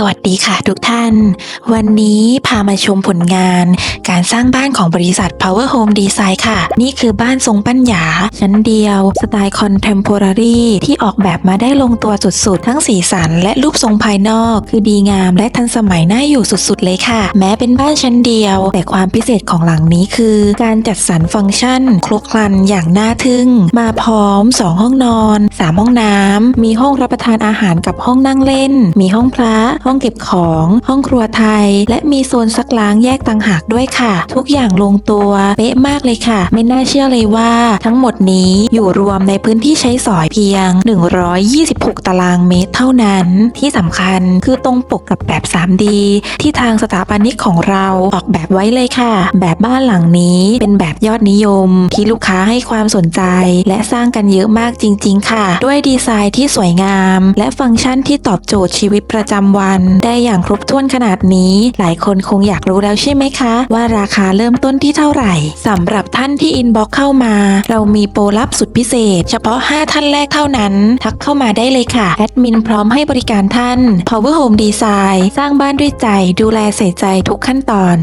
สวัสดีค่ะทุกท่าน วันนี้พามาชมผลงานการสร้างบ้านของบริษัท Power Home Design ค่ะ นี่คือบ้านทรงปั้นหยาชั้นเดียว สไตล์ Contemporary ที่ออกแบบมาได้ลงตัวสุดๆ ทั้งสีสันและรูปทรงภายนอก คือดีงามและทันสมัยน่าอยู่สุดๆเลยค่ะ แม้เป็นบ้านชั้นเดียว แต่ความพิเศษของหลังนี้คือ การจัดสรรฟังก์ชันครบครันอย่างน่าทึ่ง มาพร้อม 2 ห้องนอน 3 ห้องน้ำมีห้องรับประทานอาหารกับห้องนั่งเล่น มีห้องพระห้องเก็บของ ห้องครัวไทย และมีโซนซักล้างแยกต่างหากด้วยค่ะ ทุกอย่างลงตัวเป๊ะมากเลยค่ะ ไม่น่าเชื่อเลยว่า ทั้งหมดนี้อยู่รวมในพื้นที่ใช้สอยเพียง 126 ตารางเมตรเท่านั้น ที่สำคัญคือตรงปกกับแบบ 3D ที่ทางสถาปนิกของเราออกแบบไว้เลยค่ะ แบบบ้านหลังนี้เป็นแบบยอดนิยม ที่ลูกค้าให้ความสนใจ และสร้างกันเยอะมากจริง ๆ ค่ะ ด้วยดีไซน์ที่สวยงาม และฟังก์ชันที่ตอบโจทย์ชีวิตประจำวันได้อย่างครบถ้วนขนาดนี้ หลายคนคงอยากรู้แล้วใช่ไหมคะ ว่าราคาเริ่มต้นที่เท่าไหร่สำหรับท่านที่อินบ็อกเข้ามา เรามีโปรลับสุดพิเศษ เฉพาะ 5 ท่านแรกเท่านั้น ทักเข้ามาได้เลยค่ะแอดมินพร้อมให้บริการท่าน Power Home Design สร้างบ้านด้วยใจดูแลใส่ใจทุกขั้นตอน